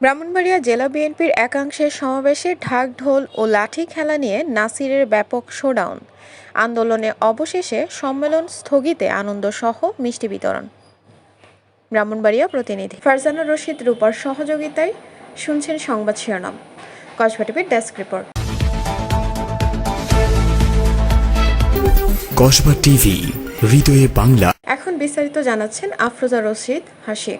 ব্রাহ্মণবাড়িয়া জেলা বিএনপির একাংশের সমাবেশে ঢাক ঢোল ও লাঠি খেলা নিয়ে নাসিরের ব্যাপক শোডাউন। আন্দোলনে অবশেষে সম্মেলন স্থগিতে আনন্দসহ মিষ্টি বিতরণ। ব্রাহ্মণবাড়িয়া প্রতিনিধি ফারজানা রশিদ রূপার সহযোগিতায় শুনছেন সংবাদ শিরোনাম। কসবা টিভির ডেস্ক রিপোর্ট। কসবা টিভি হৃদয়ে বাংলা। এখন বিস্তারিত জানাচ্ছেন আফরোজা রশিদ হাসি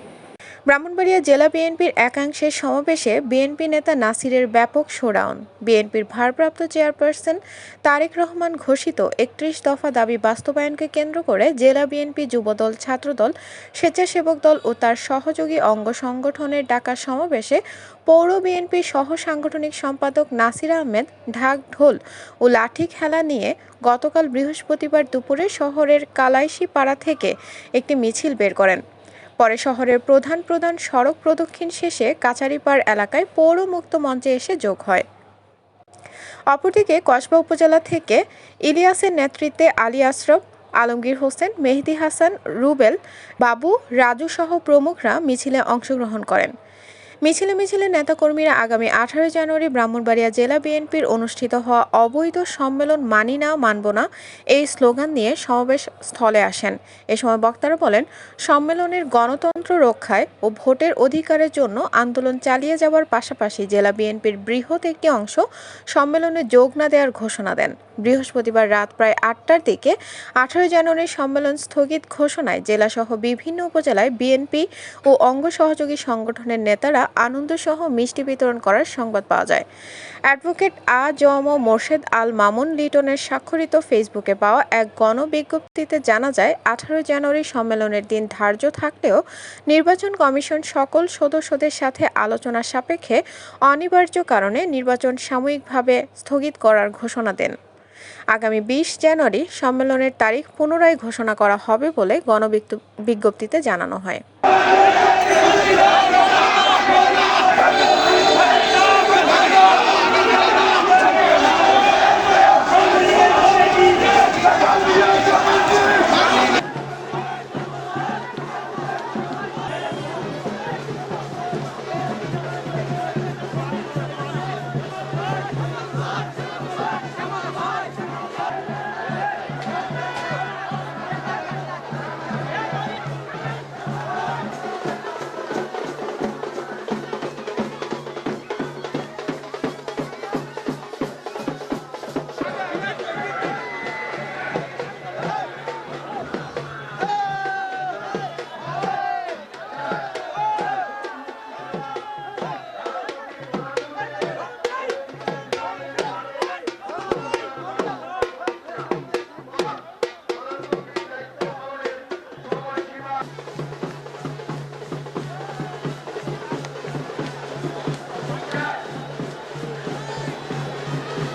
ব্রাহ্মণবাড়িয়া জেলা বিএনপির একাংশের সমাবেশে বিএনপি নেতা নাসিরের ব্যাপক শোডাউন বিএনপির ভারপ্রাপ্ত চেয়ারপারসন তারেক রহমান ঘোষিত একত্রিশ দফা দাবি বাস্তবায়নকে কেন্দ্র করে জেলা বিএনপি যুবদল, ছাত্রদল, স্বেচ্ছাসেবক দল ও তার সহযোগী অঙ্গ সংগঠনের ডাকা সমাবেশে পৌর বিএনপির সহ সাংগঠনিক সম্পাদক নাসির আহমেদ ঢাক ঢোল ও লাঠি খেলা নিয়ে গতকাল বৃহস্পতিবার দুপুরে শহরের কালাইশি পাড়া থেকে একটি মিছিল বের করেন। পরে শহরের প্রধান প্রধান সড়ক প্রদক্ষিণ শেষে কাচারিপাড় এলাকায় পৌর মুক্ত মঞ্চে এসে যোগ হয়। অপরদিকে কসবা উপজেলা থেকে ইলিয়াসের নেতৃত্বে আলী আশরফ, আলমগীর হোসেন, মেহেদি হাসান, রুবেল, বাবু, রাজু সহ প্রমুখরা মিছিলে অংশগ্রহণ করেন। মিছিলে মিছিলে নেতাকর্মীরা আগামী আঠারো জানুয়ারি ব্রাহ্মণবাড়িয়া জেলা বিএনপির অনুষ্ঠিত হওয়া অবৈধ সম্মেলন মানি না মানব না এই স্লোগান নিয়ে সমাবেশ স্থলে আসেন। এ সময় বক্তারা বলেন, সম্মেলনের গণতন্ত্র রক্ষায় ও ভোটের অধিকারের জন্য আন্দোলন চালিয়ে যাওয়ার পাশাপাশি জেলা বিএনপির বৃহৎ একটি অংশ সম্মেলনে যোগ না দেওয়ার ঘোষণা দেন। বৃহস্পতিবার রাত প্রায় আটটার দিকে আঠারো জানুয়ারি সম্মেলন স্থগিত ঘোষণায় জেলাসহ বিভিন্ন উপজেলায় বিএনপি ও অঙ্গ সহযোগী সংগঠনের নেতারা আনন্দসহ মিষ্টি বিতরণ করার সংবাদ পাওয়া যায়। অ্যাডভোকেট আ জম মোর্শেদ আল মামুন লিটনের স্বাক্ষরিত ফেসবুকে পাওয়া এক গণবিজ্ঞপ্তিতে জানা যায় আঠারো জানুয়ারি সম্মেলনের দিন ধার্য থাকলেও নির্বাচন কমিশন সকল সদস্যদের সাথে আলোচনা সাপেক্ষে অনিবার্য কারণে নির্বাচন সাময়িকভাবে স্থগিত করার ঘোষণা দেন। আগামী বিশ জানুয়ারি সম্মেলনের তারিখ পুনরায় ঘোষণা করা হবে বলে গণবিজ্ঞপ্তিতে জানানো হয়।